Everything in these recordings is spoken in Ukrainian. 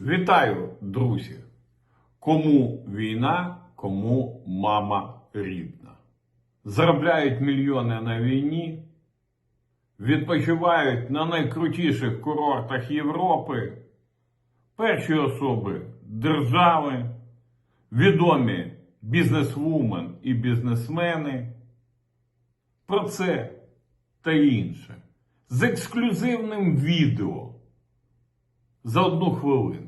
Вітаю, друзі! Кому війна, кому мама рідна. Заробляють мільйони на війні, відпочивають на найкрутіших курортах Європи, перші особи держави, відомі бізнесвумен і бізнесмени. Про це та інше з ексклюзивним відео за одну хвилину.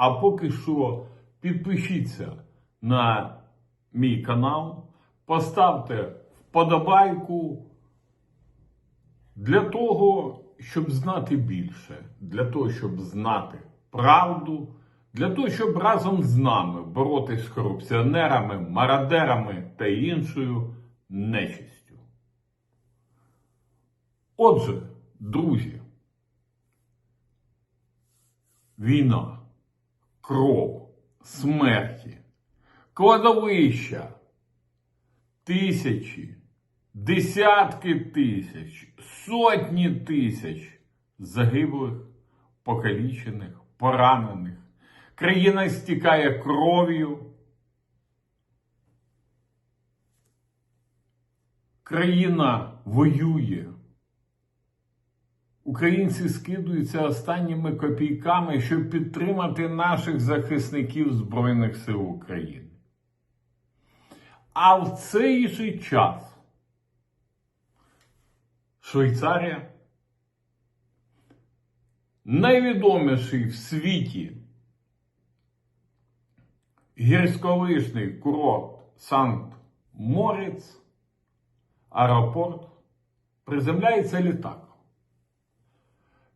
А поки що підпишіться на мій канал, поставте вподобайку для того, щоб знати більше, для того, щоб знати правду, для того, щоб разом з нами боротися з корупціонерами, мародерами та іншою нечистю. Отже, друзі, війна, кров, смерті, кладовища, тисячі, десятки тисяч, сотні тисяч загиблих, покалічених, поранених. Країна стікає кров'ю. Країна воює. Українці скидуються останніми копійками, щоб підтримати наших захисників Збройних сил України. А в цей же час Швейцарія, найвідоміший в світі гірськолижний курорт Санкт-Моріц, аеропорт, приземляється літак.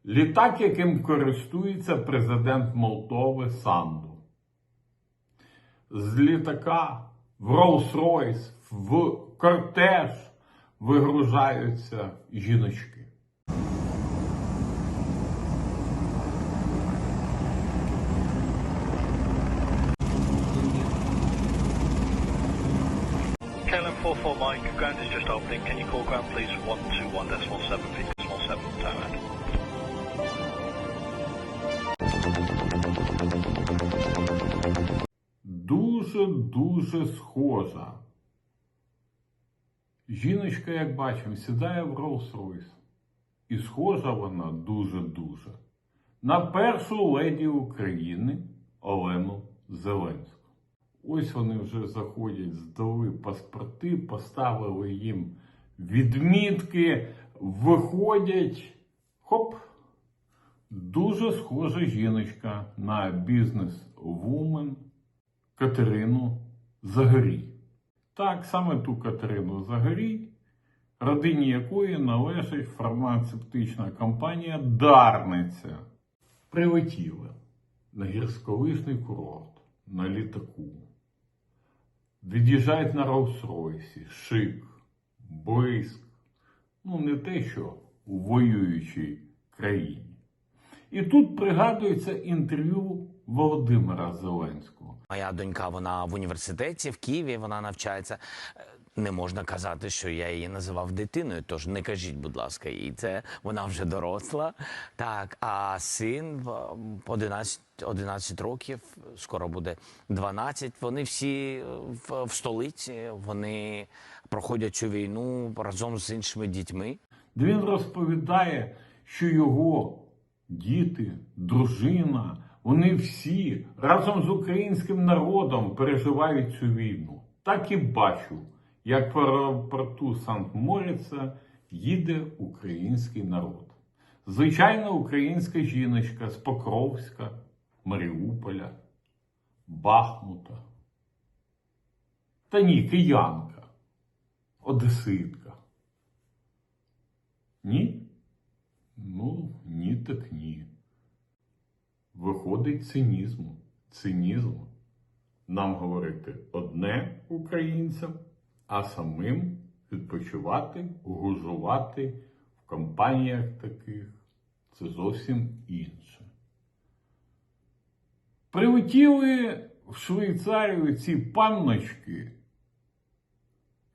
Літак, яким користується президент Молдови Санду. З літака в Rolls-Royce, в кортеж вигружаються жіночки. KLM 44 Mike, ground is just opening. Can you call ground please 121 decimal 7, Дуже-дуже схожа. Жіночка, як бачимо, сідає в Rolls-Royce. І схожа вона дуже-дуже на першу леді України Олену Зеленську. Ось вони вже заходять, здали паспорти, поставили їм відмітки, виходять. Хоп! Дуже схожа жіночка на бізнес-вумен Катерину Загорій. Так, саме ту Катерину Загорій, родині якої належить фармацевтична компанія Дарниця. Прилетіли на гірськолижний курорт на літаку. Від'їжджають на Rolls-Royce, шик, блиск. Ну, не те, що у воюючій країні. І тут пригадується інтерв'ю Володимира Зеленського. Моя донька, вона в університеті в Києві, вона навчається. Е, Не можна казати, що я її називав дитиною, тож не кажіть, будь ласка, їй це вона вже доросла. Так, а син в 11, 11 років, скоро буде 12. Вони всі в, в столиці, вони проходять цю війну разом з іншими дітьми. він розповідає, що його діти, дружина, вони всі разом з українським народом переживають цю війну. Так і бачу, як по аеропорту Санкт-Моріца їде український народ. Звичайна українська жіночка з Покровська, Маріуполя, Бахмута. Та ні, киянка, одеситка. Ні? Ну, ні, так ні. Виходить цинізм. Цинізм. Нам говорити одне українцям, а самим відпочивати, гужувати в компаніях таких. Це зовсім інше. Прилетіли в Швейцарію ці панночки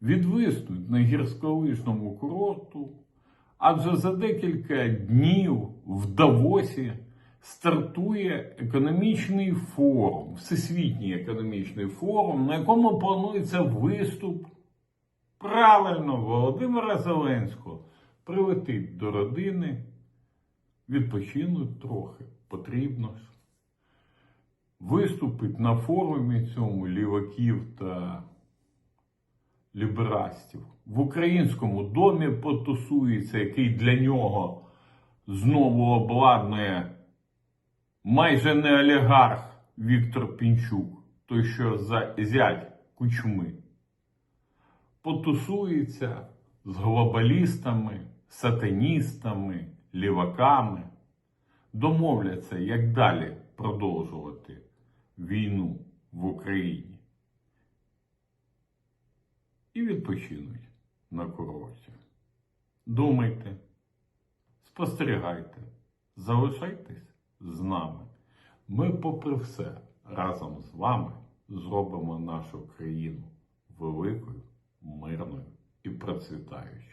відвиснуть на гірськолижному курорту, адже за декілька днів в Давосі стартує економічний форум, Всесвітній економічний форум, на якому планується виступ правильно Володимира Зеленського. Прилетить до родини, відпочинуть трохи, потрібно ж. Виступить на форумі цьому ліваків та ліберастів. В українському домі потусується, який для нього знову обладнує майже не олігарх Віктор Пінчук, той, що за зять кучми. Потусується з глобалістами, сатаністами, ліваками. Домовляться, як далі продовжувати війну в Україні. І відпочинуть на курорті. Думайте, спостерігайте, залишайтесь з нами. Ми, попри все, разом з вами зробимо нашу країну великою, мирною і процвітаючою.